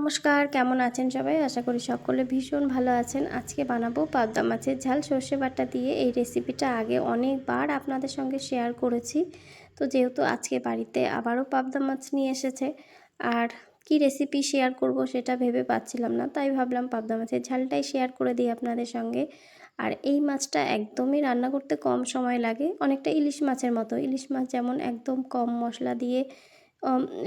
নমস্কার, কেমন আছেন সবাই? আশা করি সকলে ভীষণ ভালো আছেন। আজকে বানাবো পাবদা মাছের ঝাল। সর্ষে বাটা দিয়ে এই রেসিপিটা আগে অনেকবার আপনাদের সঙ্গে শেয়ার করেছি। তো যেহেতু আজকে বাড়িতে আবারও পাবদা মাছ নিয়ে এসেছে, আর কি রেসিপি শেয়ার করব সেটা ভেবে পাচ্ছিলাম না, তাই ভাবলাম পাবদা মাছের ঝালটাই শেয়ার করে দিই আপনাদের সঙ্গে। আর এই মাছটা একদমই রান্না করতে কম সময় লাগে, অনেকটা ইলিশ মাছের মতো। ইলিশ মাছ যেমন একদম কম মশলা দিয়ে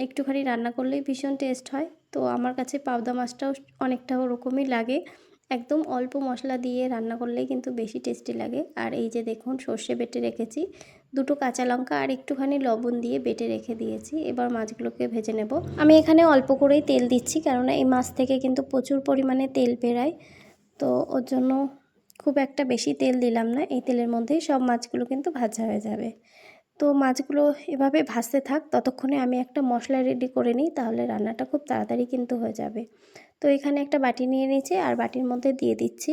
একটুখানি রান্না করলেই ভীষণ টেস্ট হয়। তো আমার কাছে পাবদা মাছটাও অনেকটা ওরকমই লাগে। একদম অল্প মশলা দিয়ে রান্না করলেই কিন্তু বেশি টেস্টি লাগে। আর এই যে দেখুন, সর্ষে বেটে রেখেছি, দুটো কাঁচা লঙ্কা আর একটুখানি লবণ দিয়ে বেটে রেখে দিয়েছি। এবার মাছগুলোকে ভেজে নেব। আমি এখানে অল্প করেই তেল দিচ্ছি, কেননা এই মাছ থেকে কিন্তু প্রচুর পরিমাণে তেল বেরায়। তো ওর জন্য খুব একটা বেশি তেল দিলাম না। এই তেলের মধ্যেই সব মাছগুলো কিন্তু ভাজা হয়ে যাবে। তো মাছগুলো এভাবে ভাজতে থাক, ততক্ষণে আমি একটা মশলা রেডি করে নিই, তাহলে রান্নাটা খুব তাড়াতাড়ি কিন্তু হয়ে যাবে। তো এখানে একটা বাটি নিয়ে নিয়েছি, আর বাটির মধ্যে দিয়ে দিচ্ছি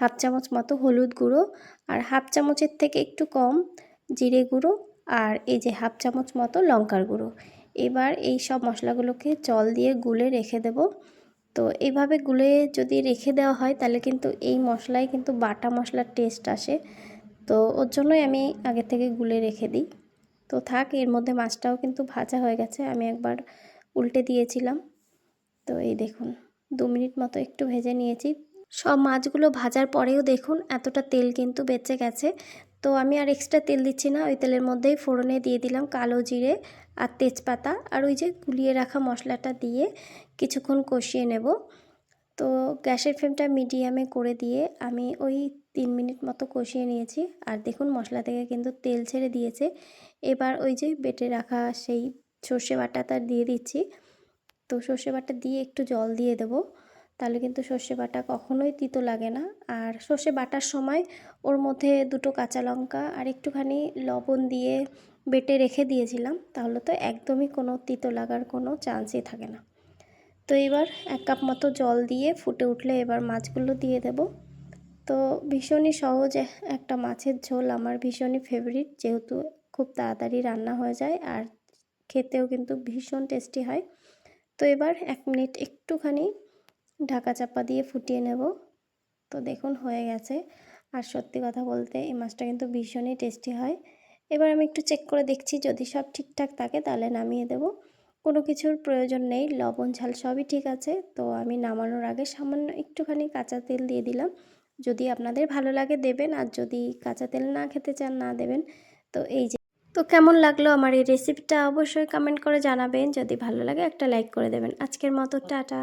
হাফ চামচ মতো হলুদ গুঁড়ো, আর হাফ চামচের থেকে একটু কম জিরে গুঁড়ো, আর এই যে হাফ চামচ মতো লঙ্কার গুঁড়ো। এবার এই সব মশলাগুলোকে জল দিয়ে গুলে রেখে দেব। তো এইভাবে গুলে যদি রেখে দেওয়া হয়, তাহলে কিন্তু এই মশলায় কিন্তু বাটা মশলার টেস্ট আসে। তো ওর জন্যই আমি আগে থেকে গুলে রেখে দিই। তো থাক, এর মধ্যে মাছটাও কিন্তু ভাজা হয়ে গেছে, আমি একবার উল্টে দিয়েছিলাম। তো এই দেখুন, দু মিনিট মতো একটু ভেজে নিয়েছি। সব মাছগুলো ভাজার পরেও দেখুন, এতটা তেল কিন্তু বেঁচে গেছে। তো আমি আর এক্সট্রা তেল দিচ্ছি না, ওই তেলের মধ্যেই ফোড়নে দিয়ে দিলাম কালো জিরে আর তেজপাতা। আর ওই যে গুলিয়ে রাখা মশলাটা দিয়ে কিছুক্ষণ কষিয়ে নেব। তো গ্যাসের ফ্লেমটা মিডিয়ামে করে দিয়ে আমি ওই তিন মিনিট মতো কষিয়ে নিয়েছি। আর দেখুন মশলা থেকে কিন্তু তেল ছেড়ে দিয়েছে। এবার ওই যে বেটে রাখা সেই সর্ষে বাটাটা দিয়ে দিচ্ছি। তো সর্ষে বাটা দিয়ে একটু জল দিয়ে দেব। তাহলে কিন্তু সর্ষে বাটা কখনোই তিতো লাগে না। আর সর্ষে বাটার সময় ওর মধ্যে দুটো কাঁচা লঙ্কা আর একটুখানি লবণ দিয়ে বেটে রেখে দিয়েছিলাম। তাহলে তো একদমই কোনো তিতো লাগার কোনো চান্সই থাকে না। তো এবার এক কাপ মতো জল দিয়ে ফুটে উঠলে এবার মাছগুলো দিয়ে দেব। তো ভীষণই সহজ একটা মাছের ঝোল, আমার ভীষণই ফেভারিট যেহেতু খুব তাড়াতাড়ি রান্না হয়ে যায় আর খেতেও কিন্তু ভীষণ টেস্টি হয়। তো এবার এক মিনিট একটুখানি ঢাকা চাপা দিয়ে ফুটিয়ে নেব। তো দেখুন হয়ে গেছে। আর সত্যি কথা বলতে এই মাছটা কিন্তু ভীষণই টেস্টি হয়। এবার আমি একটু চেক করে দেখছি, যদি সব ঠিকঠাক থাকে তাহলে নামিয়ে দেব। কোনো কিছুর প্রয়োজন নেই, লবণ, ঝাল সবই ঠিক আছে। তো আমি নামানোর আগে সামান্য একটুখানি কাঁচা তেল দিয়ে দিলাম। যদি আপনাদের ভালো লাগে দেবেন, আর যদি কাঁচা তেল না খেতে চান, না দেবেন। তো এই যে, তো কেমন লাগল আমার এই রেসিপিটা অবশ্যই কমেন্ট করে জানাবেন। যদি ভালো লাগে একটা লাইক করে দেবেন। আজকের মতো, টাটা।